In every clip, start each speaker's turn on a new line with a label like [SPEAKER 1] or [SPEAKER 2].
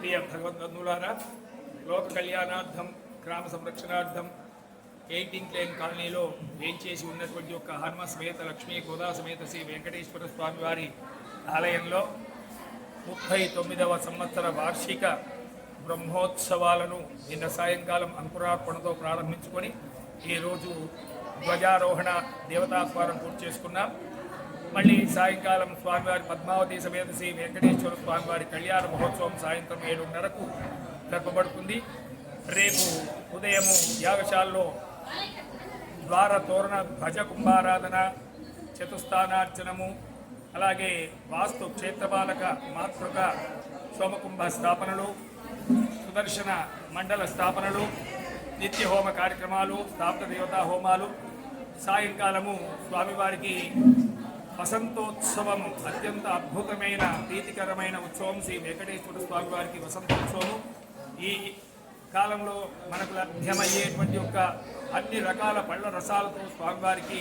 [SPEAKER 1] ప్రియ భగవద్బంధువులారా లోక కళ్యాణార్థం గ్రామ సంరక్షణార్థం ఎయిటింగ్ క్లెయిన్ కాలనీలో వేంచేసి ఉన్నటువంటి యొక్క హనుమ సమేత లక్ష్మీ గోదా సమేత శ్రీ వెంకటేశ్వర స్వామి వారి ఆలయంలో ముప్పై తొమ్మిదవ సంవత్సర వార్షిక బ్రహ్మోత్సవాలను నిన్న సాయంకాలం అంకురార్పణతో ప్రారంభించుకొని ఈరోజు ధ్వజారోహణ దేవతాస్వారం పూర్తి చేసుకున్నాం. మళ్ళీ సాయంకాలం స్వామివారి పద్మావతి సమేత శ్రీ వెంకటేశ్వర స్వామివారి కళ్యాణ మహోత్సవం సాయంత్రం ఏడున్నరకు జరపబడుతుంది. రేపు ఉదయము యాగశాలలో ద్వార తోరణ భజ కుంభారాధన చతుస్థానార్చనము అలాగే వాస్తు క్షేత్రపాలక మాతృక సోమకుంభ స్థాపనలు సుదర్శన మండల స్థాపనలు నిత్య హోమ కార్యక్రమాలు స్థాపన దేవతా హోమాలు సాయంకాలము స్వామివారికి వసంతోత్సవం అత్యంత అద్భుతమైన ప్రీతికరమైన ఉత్సవం శ్రీ వెంకటేశ్వర స్వామి వారికి వసంతోత్సవం ఈ కాలంలో మనకు లభ్యమయ్యేటువంటి యొక్క అన్ని రకాల పళ్ళ రసాలతో స్వామివారికి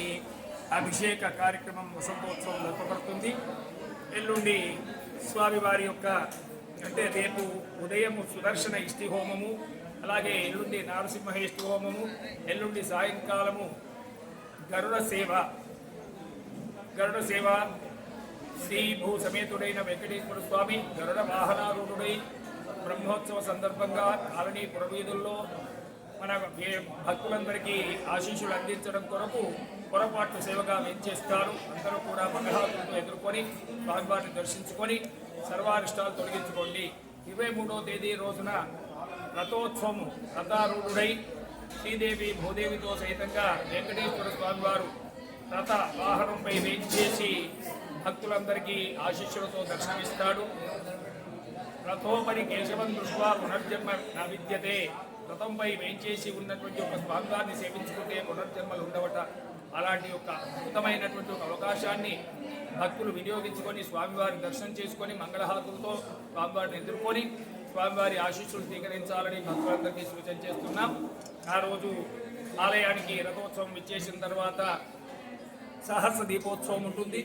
[SPEAKER 1] అభిషేక కార్యక్రమం వసంతోత్సవం జరపబడుతుంది. ఎల్లుండి స్వామివారి యొక్క అంటే రేపు ఉదయము సుదర్శన ఇష్టి హోమము అలాగే ఎల్లుండి నారసింహ ఇష్టి హోమము ఎల్లుండి సాయంకాలము గరుడ సేవ గరుడ సేవ శ్రీ భూ సమేతుడైన వెంకటేశ్వర స్వామి గరుడ వాహనారూఢుడై బ్రహ్మోత్సవ సందర్భంగా కాలనీ పురవీధుల్లో మన భక్తులందరికీ ఆశీస్సులు అందించడం కొరకు పొరపాటు సేవగా వెంచేస్తారు. అందరూ కూడా మంగళాతులతో ఎదుర్కొని స్వామివారిని దర్శించుకొని సర్వారిష్టాలు తొలగించుకోండి. ఇరవై మూడో తేదీ రోజున రథోత్సవం రథారూఢుడై శ్రీదేవి భూదేవితో సహితంగా వెంకటేశ్వర స్వామివారు రథ వాహనంపై వేయించేసి భక్తులందరికీ ఆశీస్సులతో దర్శనమిస్తాడు. రథోపరి కేశవం దృష్ట్యా పునర్జన్మ నా విద్యతే రథంపై వేంచేసి ఉన్నటువంటి ఒక స్వామివారిని సేవించుకుంటే పునర్జన్మలు ఉండవట. అలాంటి ఒక అద్భుతమైనటువంటి ఒక అవకాశాన్ని భక్తులు వినియోగించుకొని స్వామివారిని దర్శనం చేసుకొని మంగళహాతులతో స్వామివారిని ఎదుర్కొని స్వామివారి ఆశీస్సులు స్వీకరించాలని భక్తులందరికీ సూచన చేస్తున్నాం. ఆ రోజు ఆలయానికి రథోత్సవం ఇచ్చేసిన తర్వాత సహస్ర దీపోత్సవం ఉంటుంది.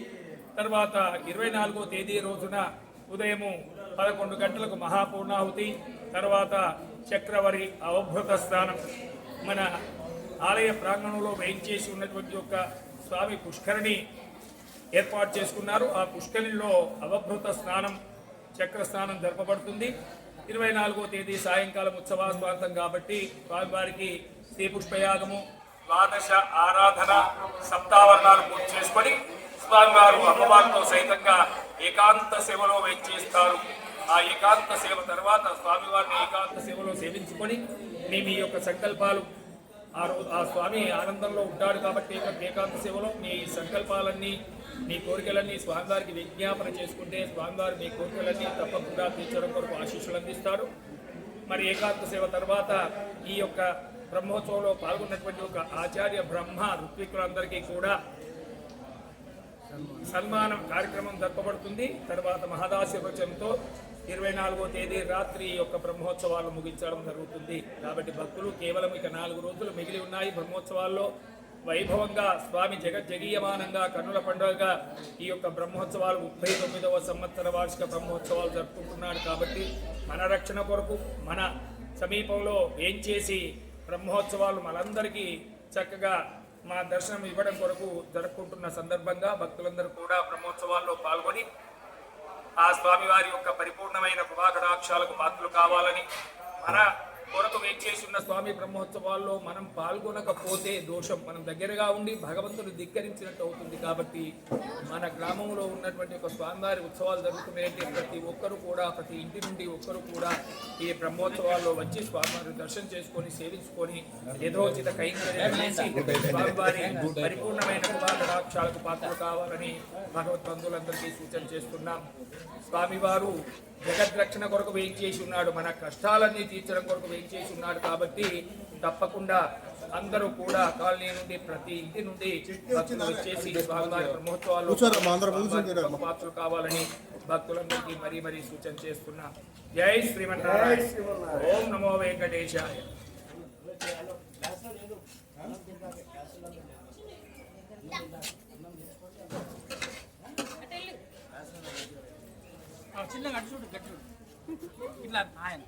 [SPEAKER 1] తర్వాత ఇరవై నాలుగో తేదీ రోజున ఉదయము పదకొండు గంటలకు మహాపూర్ణాహుతి తర్వాత చక్రవరి అవభృత స్నానం. మన ఆలయ ప్రాంగణంలో వేయించేసి ఉన్నటువంటి యొక్క స్వామి పుష్కరిణి ఏర్పాటు చేసుకున్నారు. ఆ పుష్కరిణిలో అవభృత స్నానం చక్ర స్నానం జరపబడుతుంది. ఇరవై నాలుగో తేదీ సాయంకాలం ఉత్సవాస్వాంతం కాబట్టి స్వామివారికి శ్రీ పుష్పయాగము ద్వాదశ ఆరాధన సప్తావరణాలు పూర్తి చేసుకొని స్వామివారు అమ్మవారితో సైతంగా ఏకాంత సేవలో వెచ్చేస్తారు ఆ ఏకాంత సేవ తర్వాత స్వామివారిని ఏకాంత సేవలో సేవించుకొని మీ మీ యొక్క సంకల్పాలు ఆ రోజు ఆ స్వామి ఆనందంలో ఉంటాడు కాబట్టి ఏకాంత సేవలో మీ సంకల్పాలన్నీ మీ కోరికలన్నీ స్వామివారికి విజ్ఞాపన చేసుకుంటే స్వామివారు మీ కోరికలన్నీ తప్పకుండా తీర్చడం కొరకు ఆశీస్సులు అందిస్తారు. మరి ఏకాంత సేవ తర్వాత ఈ యొక్క బ్రహ్మోత్సవంలో పాల్గొన్నటువంటి ఒక ఆచార్య బ్రహ్మ ఋత్వికులందరికీ కూడా సన్మానం కార్యక్రమం జరపబడుతుంది. తర్వాత మహదాశీర్వచనంతో ఇరవై నాలుగో తేదీ రాత్రి ఈ యొక్క బ్రహ్మోత్సవాలు ముగించడం జరుగుతుంది. కాబట్టి భక్తులు కేవలం ఇక నాలుగు రోజులు మిగిలి ఉన్నాయి బ్రహ్మోత్సవాల్లో. వైభవంగా స్వామి జగజ్జగీయమానంగా కన్నుల పండుగగా ఈ యొక్క బ్రహ్మోత్సవాలు ముప్పై తొమ్మిదవ సంవత్సర వార్షిక బ్రహ్మోత్సవాలు జరుపుకుంటున్నాడు. కాబట్టి మన రక్షణ కొరకు మన సమీపంలో ఏం చేసి బ్రహ్మోత్సవాలు మనందరికీ చక్కగా మా దర్శనం ఇవ్వడం కొరకు జరుపుకుంటున్న సందర్భంగా భక్తులందరూ కూడా బ్రహ్మోత్సవాల్లో పాల్గొని ఆ స్వామివారి యొక్క పరిపూర్ణమైన కృపాకటాక్షాలకు పాత్రలు కావాలని మన కొరకు వేచేసి ఉన్న స్వామి బ్రహ్మోత్సవాల్లో మనం పాల్గొనకపోతే దోషం మనం దగ్గరగా ఉండి భగవంతుని ధిక్కరించినట్టు అవుతుంది కాబట్టి మన గ్రామంలో ఉన్నటువంటి ఒక స్వామివారి ఉత్సవాలు జరుగుతున్నాయంటే ప్రతి ఒక్కరు కూడా ప్రతి ఇంటి నుండి ఒక్కరు కూడా ఈ బ్రహ్మోత్సవాల్లో వచ్చి స్వామివారిని దర్శనం చేసుకొని సేవించుకొని యథోచిత కైంకర్యం చేసి స్వామివారి పరిపూర్ణమైన కుమారాక్షాలకు పాత్రలు కావాలని భగవద్బంధువులందరికీ సూచన చేస్తున్నాం. స్వామివారు జగద్రక్షణ కొరకు వేయించేసి ఉన్నాడు. మన కష్టాలన్నీ తీర్చడం కొరకు వేయించేసి ఉన్నాడు కాబట్టి తప్పకుండా అందరూ కూడా కాలనీ నుండి ప్రతి ఇంటి నుండి భక్తులు వచ్చేసి స్వామివారి? పాత్రలు కావాలని భక్తులందరికీ మరీ మరీ సూచన చేస్తున్నా జై శ్రీమన్నారాయణ. ఓం నమో వెంకటేశాయ.
[SPEAKER 2] చిన్నగా అటు చూడు గట్టి ఇట్లా ఆయన.